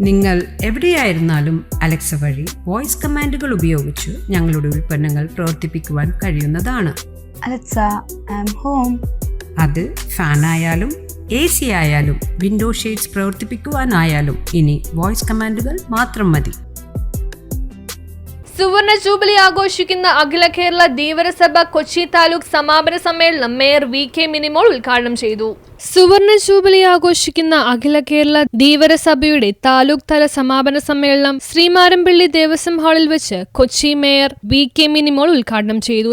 നിങ്ങൾ എവിടെയായിരുന്നാലും അലക്സ വഴി വോയിസ് കമാൻഡുകൾ ഉപയോഗിച്ച് ഞങ്ങളുടെ ഉൽപ്പന്നങ്ങൾ പ്രവർത്തിപ്പിക്കുവാൻ കഴിയുന്നതാണ്. Alexa, I'm home. അത് ഫാനായാലും എ സി ആയാലും വിൻഡോ ഷെയ്ഡ്സ് പ്രവർത്തിപ്പിക്കുവാനായാലും ഇനി വോയിസ് കമാൻഡുകൾ മാത്രം മതി. സുവർണ ജൂബിലി ആഘോഷിക്കുന്ന അഖില കേരള ധീവരസഭ കൊച്ചി താലൂക്ക് സമാപന സമ്മേളനം മേയർ വി കെ മിനിമോൾ ഉദ്ഘാടനം ചെയ്തു. സുവർണ ജൂബിലി ആഘോഷിക്കുന്ന അഖില കേരള ധീവരസഭയുടെ താലൂക്ക് തല സമാപന സമ്മേളനം ശ്രീമാരംപള്ളി ദേവസ്വം ഹാളിൽ വെച്ച് Kochi mayor V K Minimol ഉദ്ഘാടനം ചെയ്തു.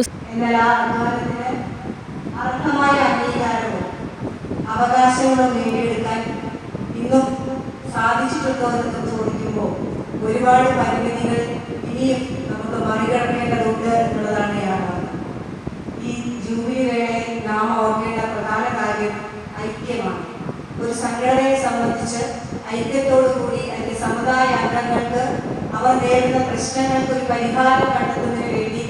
അവകാശങ്ങളും നേടിയെടുക്കാൻ ഇന്നും ചോദിക്കുമ്പോൾ ഒരുപാട് പരിമിതികൾ ഈ ജൂബിലി നാം ഓർക്കേണ്ട പ്രധാന കാര്യം ഐക്യമാണ്. ഒരു സംഘടനയെ സംബന്ധിച്ച് ഐക്യത്തോടു കൂടി അതിന്റെ സമുദായ അംഗങ്ങൾക്ക് അവർ നേരിടുന്ന പ്രശ്നങ്ങൾക്ക് ഒരു പരിഹാരം കണ്ടെത്തുന്നതിന് വേണ്ടി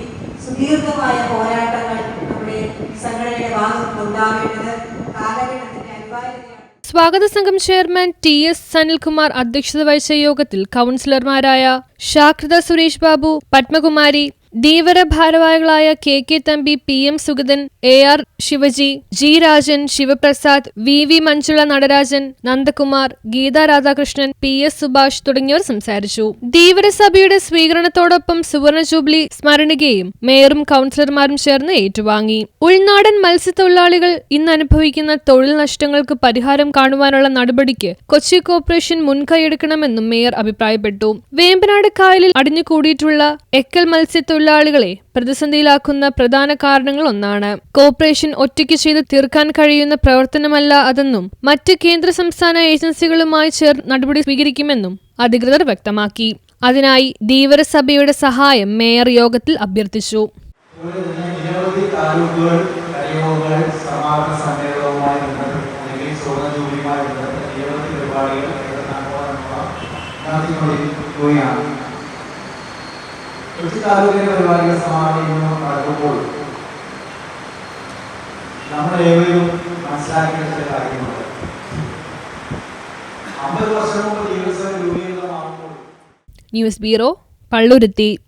സുദീർഘമായ പോരാട്ടങ്ങൾ നമ്മുടെ സംഘടനയുടെ ഭാഗത്ത് ഉണ്ടാവേണ്ടത് കാലഘട്ടത്തിന്റെ അനിവാര്യതയാണ്. സ്വാഗത സംഘം ചെയർമാൻ ടി എസ് സനിൽകുമാർ അധ്യക്ഷത വഹിച്ച യോഗത്തിൽ കൗൺസിലർമാരായ ഷാക്രിത സുരേഷ് ബാബു പത്മകുമാരി ധീവര ഭാരവാഹികളായ K K Thampi P M Sugathan A R Shivaji G Rajan Sivaprasad V V Manjula Natarajan Nandakumar Geetha Radhakrishnan P S Subhash തുടങ്ങിയവർ സംസാരിച്ചു. ധീവരസഭയുടെ സ്വീകരണത്തോടൊപ്പം സുവർണ ജൂബിലി സ്മരണികയും മേയറും കൌൺസിലർമാരും ചേർന്ന് ഏറ്റുവാങ്ങി. ഉൾനാടൻ മത്സ്യത്തൊഴിലാളികൾ ഇന്ന് അനുഭവിക്കുന്ന തൊഴിൽ നഷ്ടങ്ങൾക്ക് പരിഹാരം കാണുവാനുള്ള നടപടിക്ക് കൊച്ചി കോർപ്പറേഷൻ മുൻകൈയെടുക്കണമെന്നും മേയർ അഭിപ്രായപ്പെട്ടു. വേമ്പനാട് കായലിൽ അടിഞ്ഞുകൂടിയിട്ടുള്ള എക്കൽ മത്സ്യത്തൊഴിലാളികളെ പ്രതിസന്ധിയിലാക്കുന്ന പ്രധാന കാരണങ്ങൾ ഒന്നാണ് കോർപ്പറേഷൻ ഒറ്റയ്ക്ക് ചെയ്ത് തീർക്കാൻ കഴിയുന്ന പ്രവർത്തനമല്ല അതെന്നും മറ്റ് കേന്ദ്ര സംസ്ഥാന ഏജൻസികളുമായി ചേർന്ന് നടപടി സ്വീകരിക്കുമെന്നും അധികൃതർ വ്യക്തമാക്കി. അതിനായി ധീവരസഭയുടെ സഹായം മേയർ യോഗത്തിൽ അഭ്യർത്ഥിച്ചു. നടത്തിക്കൊണ്ടിരിക്കുകയാണ് പരിപാടികൾ സമാപിക്കുന്നു നമ്മൾ ഏവരും മനസ്സിലാക്കേണ്ട ചില കാര്യങ്ങളുണ്ട്. അമ്പത് വർഷം മുമ്പ് രൂപീകൃതമാകുമ്പോൾ ന്യൂസ് ബ്യൂറോ പള്ളുരുത്തി.